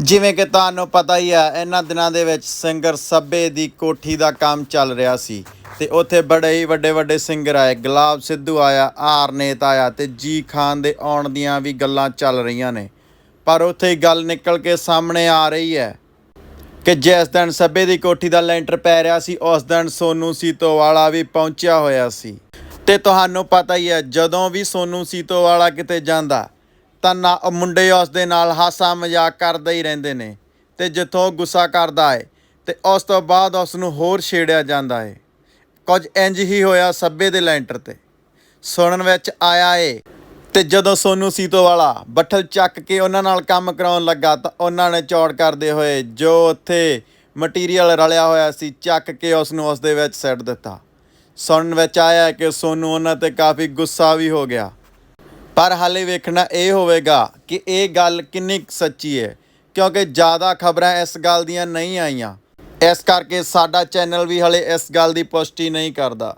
ਜਿਵੇਂ ਕਿ ਤੁਹਾਨੂੰ ਪਤਾ ਹੀ ਆ, ਇਹਨਾਂ ਦਿਨਾਂ ਦੇ ਵਿੱਚ ਸਿੰਗਰ ਸੱਬੇ ਦੀ ਕੋਠੀ ਦਾ ਕੰਮ ਚੱਲ ਰਿਹਾ ਸੀ ਤੇ ਉੱਥੇ ਬੜੇ ਹੀ ਵੱਡੇ ਵੱਡੇ ਸਿੰਗਰ ਆਏ, ਗੁਲਾਬ ਸਿੱਧੂ ਆਇਆ, ਆਰਨੇਤ ਆਇਆ ਤੇ ਜੀ ਖਾਨ ਦੇ ਆਉਣ ਦੀਆਂ ਵੀ ਗੱਲਾਂ ਚੱਲ ਰਹੀਆਂ ਨੇ। ਪਰ ਉੱਥੇ ਗੱਲ ਨਿਕਲ ਕੇ ਸਾਹਮਣੇ ਆ ਰਹੀ ਹੈ ਕਿ ਜਿਸ ਦਿਨ ਸੱਬੇ ਦੀ ਕੋਠੀ ਦਾ ਲੈਂਟਰ ਪੈ ਰਿਹਾ ਸੀ, ਉਸ ਦਿਨ ਸੋਨੂ ਸੀਤੋਵਾਲਾ ਵੀ ਪਹੁੰਚਿਆ ਹੋਇਆ ਸੀ। ਤੇ ਤੁਹਾਨੂੰ ਪਤਾ ਹੀ ਹੈ, ਜਦੋਂ ਵੀ ਸੋਨੂ ਸੀਤੋਵਾਲਾ ਕਿਤੇ ਜਾਂਦਾ ਤਾਂ ਨਾ ਮੁੰਡੇ ਉਸ ਦੇ ਨਾਲ ਹਾਸਾ ਮਜ਼ਾਕ ਕਰਦੇ ਹੀ ਰਹਿੰਦੇ ਨੇ ਤੇ ਜਿੱਥੋਂ ਉਹ ਗੁੱਸਾ ਕਰਦਾ ਏ ਤੇ ਉਸ ਤੋਂ ਬਾਅਦ ਉਸ ਨੂੰ ਹੋਰ ਛੇੜਿਆ ਜਾਂਦਾ ਏ ਕੁਝ ਇੰਜ ਹੀ ਹੋਇਆ ਸੱਬੇ ਦੇ ਲੈਂਟਰ ਤੇ। ਸੁਣਨ ਵਿੱਚ ਆਇਆ ਏ ਤੇ ਜਦੋਂ ਸੋਨੂ ਸੀਤੋਵਾਲਾ ਬੱਠਲ ਚੱਕ ਕੇ ਉਹਨਾਂ ਨਾਲ ਕੰਮ ਕਰਾਉਣ ਲੱਗਾ ਤਾਂ ਉਹਨਾਂ ਨੇ ਚੌੜ ਕਰਦੇ ਹੋਏ ਜੋ ਉੱਥੇ ਮਟੀਰੀਅਲ ਰਲਿਆ ਹੋਇਆ ਸੀ ਚੱਕ ਕੇ ਉਸ ਨੂੰ ਉਸ ਦੇ ਵਿੱਚ ਸਿੱਟ ਦਿੱਤਾ। ਸੁਣਨ ਵਿੱਚ ਆਇਆ ਕਿ ਸੋਨੂ ਉਹਨਾਂ ਤੇ ਕਾਫੀ ਗੁੱਸਾ ਵੀ ਹੋ ਗਿਆ। ਪਰ ਹਾਲੇ ਵੇਖਣਾ ਇਹ ਹੋਵੇਗਾ ਕਿ ਇਹ ਗੱਲ ਕਿੰਨੀ ਕੁ ਸੱਚੀ ਹੈ, ਕਿਉਂਕਿ ਜ਼ਿਆਦਾ ਖਬਰਾਂ ਇਸ ਗੱਲ ਦੀਆਂ ਨਹੀਂ ਆਈਆਂ। ਇਸ ਕਰਕੇ ਸਾਡਾ ਚੈਨਲ ਵੀ ਹਲੇ ਇਸ ਗੱਲ ਦੀ ਪੁਸ਼ਟੀ ਨਹੀਂ ਕਰਦਾ।